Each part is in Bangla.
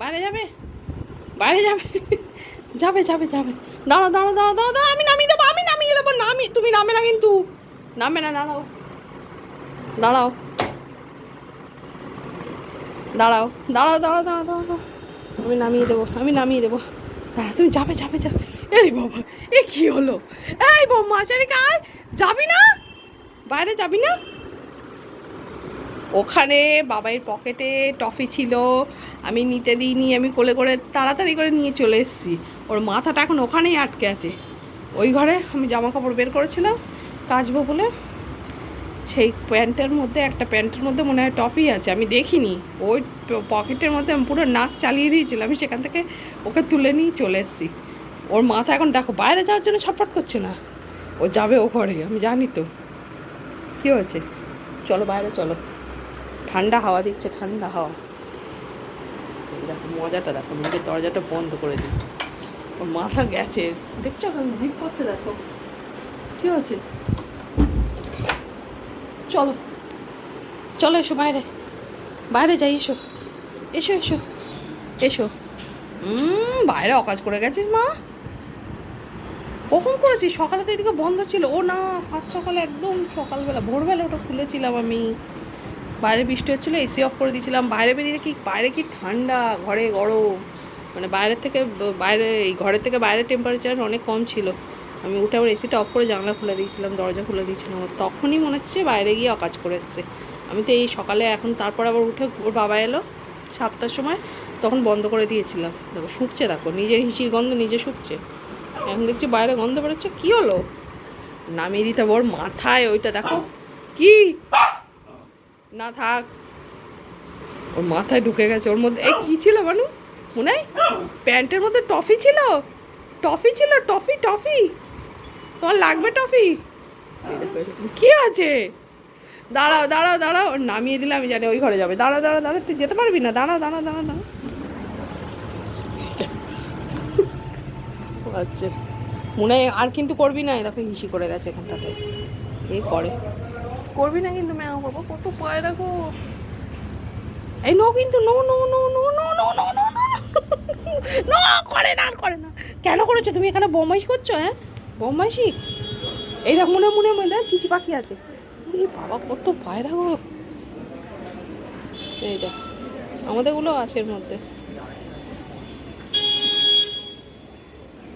বাইরে যাবে? বাইরে যাবে? যাবে যাবে যাবে। দাঁড়াও দাঁড়াও দাঁড়াও দাঁড়াও আমি নামিয়ে দেবো, আমি নামিয়ে দেবো, নামি, তুমি নামে না কিন্তু। নামবে না, দাঁড়াও। দাঁড়াও। দাঁড়াও দাঁড়াও দাঁড়াও দাঁড়াও দাঁড়াও আমি নামিয়ে দেবো, আমি নামিয়ে দেবো। দাঁড়া, তুমি যাবে যাবে যাবে। এই বাবা, এ কি হলো? এই বৌমা সেদিকে আয় যাবি না? বাইরে যাবি না? ওখানে বাবাইয়ের পকেটে টফি ছিল আমি নিতে দিইনি, আমি কোলে করে তাড়াতাড়ি করে নিয়ে চলে এসেছি। ওর মাথাটা এখন ওখানেই আটকে আছে। ওই ঘরে আমি জামা কাপড় বের করেছিলাম, কাচবো বলে। সেই প্যান্টের মধ্যে, একটা প্যান্টের মধ্যে মনে হয় টপই আছে, আমি দেখিনি। ওই পকেটের মধ্যে আমি পুরো নাক চালিয়ে দিয়েছিলাম, আমি সেখান থেকে ওকে তুলে নিয়ে চলে এসেছি। ওর মাথা এখন দেখো, বাইরে যাওয়ার জন্য ছটফট করছে না। ও যাবে ও ঘরে, আমি জানি তো। কী হয়েছে? চলো বাইরে, চলো। ঠান্ডা হাওয়া দিচ্ছে, ঠান্ডা হাওয়া। দেখো, মজাটা দেখো, নিজের দরজাটা বন্ধ করে দিই। ওর মাথা গেছে। দেখছ এখন জিপ করছে দেখো। কি হচ্ছে চলো। চলো এসো বাইরে। বাইরে যাই, এসো। এসো এসো। এসো। বাইরে অকাজ করে গেছিস, মা? কখন করেছিস? সকালে তো এদিকে বন্ধ ছিল। ও না, ফার্স্ট সকালে একদম সকালবেলা, ভোরবেলা ওটা খুলেছিলাম আমি। বাইরে বৃষ্টি হচ্ছিল এসি অফ করে দিয়েছিলাম। বাইরে বেরিয়ে কি বাইরে কি ঠান্ডা, ঘরে গরম। মানে বাইরের থেকে, বাইরে, এই ঘরের থেকে বাইরে টেম্পারেচার অনেক কম ছিল। আমি উঠে আবার এসিটা অফ করে জানলা খুলে দিয়েছিলাম, দরজা খুলে দিয়েছিলাম। তখনই মনে হচ্ছে বাইরে গিয়ে অকাজ করে এসছে। আমি তো এই সকালে এখন তারপর আবার উঠে ওর বাবা এলো সাতটার সময়, তখন বন্ধ করে দিয়েছিলাম। দেখো শুকছে দেখো, নিজের হিসির গন্ধ নিজে শুকছে। এখন দেখছি বাইরে গন্ধ বেরোচ্ছে, কী হলো? নামিয়ে দিতে হবে ওর মাথায় ওইটা, দেখো। কি? না থাক। ওর মাথায় ঢুকে গেছে। ওর মধ্যে এই কী ছিল বানু মনে হয় প্যান্টের মধ্যে টফি ছিল? টফি ছিল, টফি টফি। তোমার লাগবে টফি? কি আছে? দাঁড়াও দাঁড়াও দাঁড়াও। নামিয়ে দিলে আমি জানি ওই ঘরে যাবে। দাঁড়াও দাঁড়াও দাঁড়াও। তুই যেতে পারবি না? দাঁড়াও দাঁড়াও দাঁড়াও দাঁড়াও। আচ্ছা। মনে হয় আর কিন্তু করবি না। দেখো হিসি করে গেছে এখানটাতে। এ করে করবি না কিন্তু ম্যাও বাবা, কত পায় রাখো এই নো কিন্তু, no no no no no no no no no. করে না, আর করে না। কেন করেছ? তুমি এখানে বোমাইশ করছ হ্যাঁ? বোমাইশি? এই দেখ, মনে মনে মনে, দেখ, চিচি পাখি আছে। বাবা, কত পায় রাখো এই দেখ, আমাদেরগুলো আছে এর মধ্যে।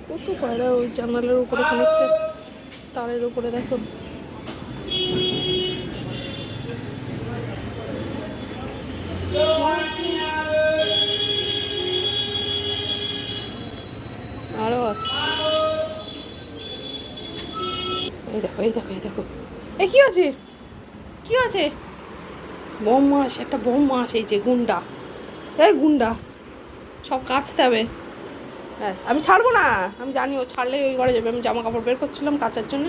কত পায়রা ওই জানালার উপরে, খানিকটা তারের উপরে, দেখো। এই দেখো এই দেখো। এই কি আছে? কি আছে? বোম মাছ একটা বোম মাছ এই যে গুন্ডা। এই গুন্ডা, সব কাচতে হবে। ব্যাস, আমি ছাড়বো না। আমি জানি ও ছাড়লেই ওই ঘরে যাবে। আমি জামা কাপড় বের করছিলাম কাচার জন্য।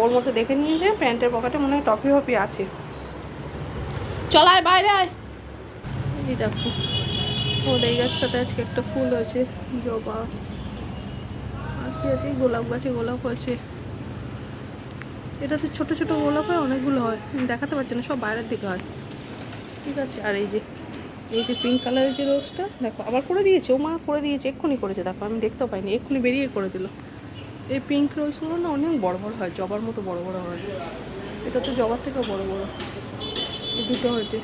ওর মধ্যে দেখে নিয়েছে, প্যান্টের পকেটে মনে হয় টপি ফপি আছে। চলায় বাইরে আয়। এই দেখো, ওর এই গাছটাতে আজকে একটা ফুল আছে জবা। আর কি আছে? গোলাপ গাছে গোলাপ আছে এটাতে ছোট ছোট গোলাপ হয়, অনেকগুলো হয়। দেখাতে পারছি না, সব বাইরের দিকে হয়। ঠিক আছে, আর এই যে এই যে পিঙ্ক কালারের যে রোজটা দেখো, আবার করে দিয়েছে। ও মা করে দিয়েছে, এক্ষুনি করেছে, দেখো, আমি দেখতেও পাইনি, এক্ষুনি বেরিয়ে করে দিল। এই পিঙ্ক রোজগুলো না অনেক বড় বড় হয়, জবার মতো বড় বড় হয়। এটা তো জবার থেকেও বড় বড়। এই দুটো হয়েছে।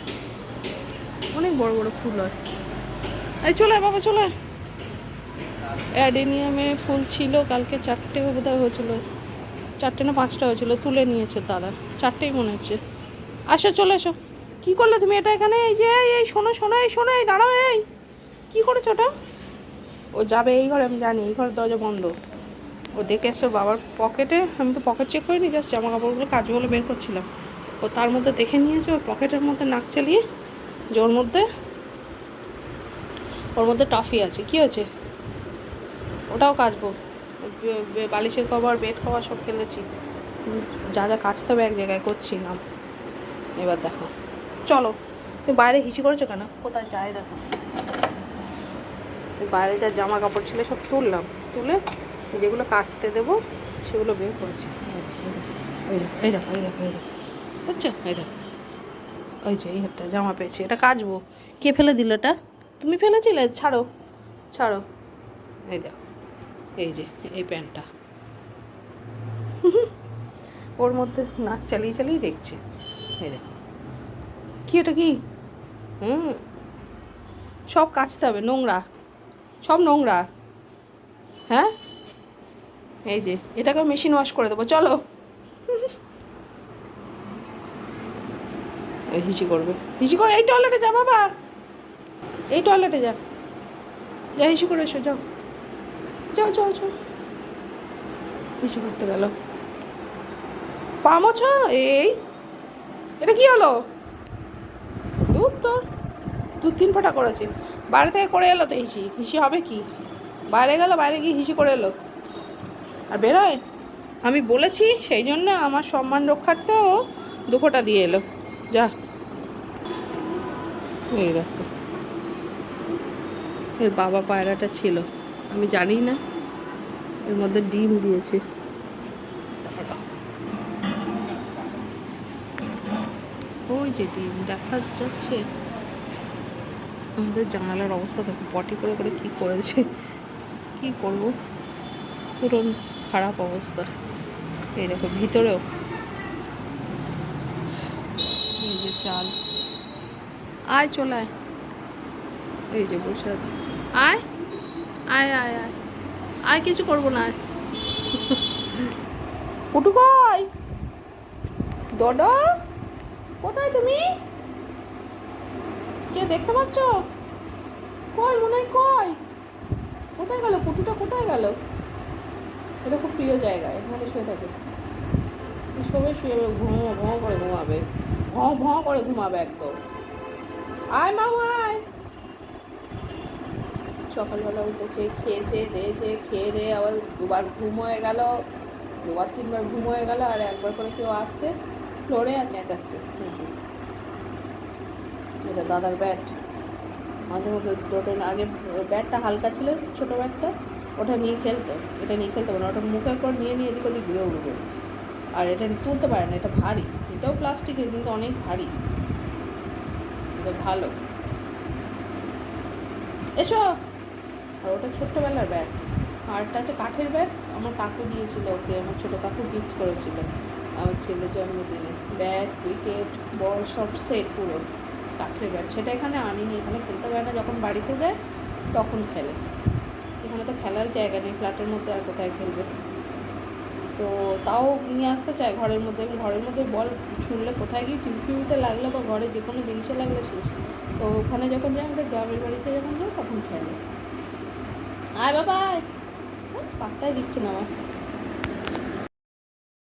অনেক বড় বড় ফুল হয়। এই চলে বাবা, চলে। অ্যাডেনিয়ামে ফুল ছিল, কালকে চারটে বোধহয় হয়েছিল। চারটে না পাঁচটা হয়েছিল তুলে নিয়েছে দাদা। চারটেই মনে হচ্ছে। আসো চলে এসো। কী করলে তুমি এটা এখানে? এই যে এই, শোনো শোনো এই শোনো এই দাঁড়াও এই। কী করেছ ওটা? ও যাবে এই ঘরে আমি জানি এই ঘরের দরজা বন্ধ। ও দেখে এসো বাবার পকেটে আমি তো পকেট চেক করিনি জাস্ট জামা কাপড়গুলো কাজ বলে বের করছিলাম। ও তার মধ্যে দেখে নিয়েছে ওর পকেটের মধ্যে নাক চালিয়ে যে ওর মধ্যে ওর মধ্যে টফি আছে। কি হয়েছে? ওটাও কাচবো। বালিশের কভার, বেড কভার সব ফেলেছি। যা যা কাচতে হবে এক জায়গায় করছিলাম এবার দেখো। চলো, তুমি বাইরে হিসি করেছ কেন? কোথায় যাই দেখো। বাইরে যা জামা কাপড় ছিল সব তুললাম। তুলে যেগুলো কাচতে দেবো, সেগুলো বের করেছি। এই বুঝছ? এই দেখো। ওই যে, এই একটা জামা পেয়েছি। এটা কাচবো। কে ফেলে দিল এটা? তুমি ফেলেছিলে? ছাড়ো। ছাড়ো। এই দেখো। এই যে, এই প্যান্টটা। ওর মধ্যে নাক চালিয়ে চালিয়ে দেখছে। এই দেখো। কি এটা কি? হুম। সব কাচতে হবে, নোংরা। সব নোংরা। হ্যাঁ? এই যে এটাকে মেশিন ওয়াশ করে দেবো, চলো। হিসি করবে। হিসি করে, এই টয়লেটে যা বাবা। এই টয়লেটে যা। যা হিসি করে এসো, যাও। যাও যাও যাও। হিসি করতে গেল। পামছ এই। এটা কি হলো? দুধ তোর দু তিন ফোঁটা করেছে। বাইরে থেকে করে এলো তো হিসি। হিসি হবে কি? বাইরে গেল, বাইরে গিয়ে হিসি করে এলো। আর বেরোয় আমি বলেছি, সেই জন্য আমার সম্মান রক্ষার্থেও দু ফোঁটা দিয়ে এলো। যা। এই দেখো। এর বাবা পায়রাটা ছিল। আমি জানি না। এর মধ্যে ডিম দিয়েছে। ওই যে ডিম, দেখা যাচ্ছে। আমাদের জানালার অবস্থা দেখো পটি করে করে কি করেছে, কি করব? পুরো খারাপ অবস্থা। এই দেখো, ভিতরেও। এই যে চাল। আয়, চলে আয়। এই যে বসে আছে। আয়। আয় আয় আয়। আয় কিছু করব না। পুটু কই? ডডো, কোথায় তুমি? কে দেখতে পাচ্ছ? কই, মনে হয় কই? কোথায় গেল? পুটুটা কোথায় গেল? এটা খুব প্রিয় জায়গা, এখানে শুয়ে থাকে। সবাই শুয়ে ঘুমো ঘুমো করে ঘুমাবে। ভঁ ভঁ করে ঘুমাবে একদম। আয় মামু আয়। সকালবেলা উঠেছে, খেয়েছে, দিয়েছে, খেয়ে দিয়ে আবার দুবার ঘুম হয়ে গেল। দুবার, তিনবার ঘুম হয়ে গেল আর একবার করে কেউ আসছে ফ্লোরে আর চেঁচাচ্ছে এটা দাদার ব্যাট মাঝে মধ্যে দুটো আগে ব্যাটটা হালকা ছিল, ছোটো ব্যাটটা ওটা নিয়ে খেলতো। এটা নিয়ে খেলতে পারে না ওটা মুখের পর নিয়ে নিয়ে এদিক ওদিক ঘুরে উঠবে। আর এটা তুলতে পারে না, এটা ভারী। এটাও প্লাস্টিকের, কিন্তু অনেক ভারী। এটা ভালো। এসো! আর ওটা ছোট্টবেলার ব্যাগ আর একটা আছে কাঠের ব্যাগ আমার কাকু দিয়েছিল ওকে, আমার ছোটো কাকু গিফট করেছিল। আমার ছেলের জন্মদিনে। ব্যাগ উইকেট বল সব সেট পুরো। কাঠের ব্যাগ সেটা এখানে আনিনি। এখানে খেলতে পারে না। যখন বাড়িতে যায়, তখন খেলে। এখানে তো খেলার জায়গা নেই। ফ্ল্যাটের মধ্যে আর কোথায় খেলবে? তো তাও নিয়ে আসতে চায় ঘরের মধ্যে। এবং ঘরের মধ্যে বল ছুড়লে কোথায় গিয়ে টিভি টিভিতে লাগল বা ঘরে যে কোনো জিনিসে লাগলে শেষ। তো ওখানে যখন যাই আমাদের গ্রামের বাড়িতে যখন যাই তখন খেলে। আয় বাবা। পাত্তাই দিচ্ছে না আমার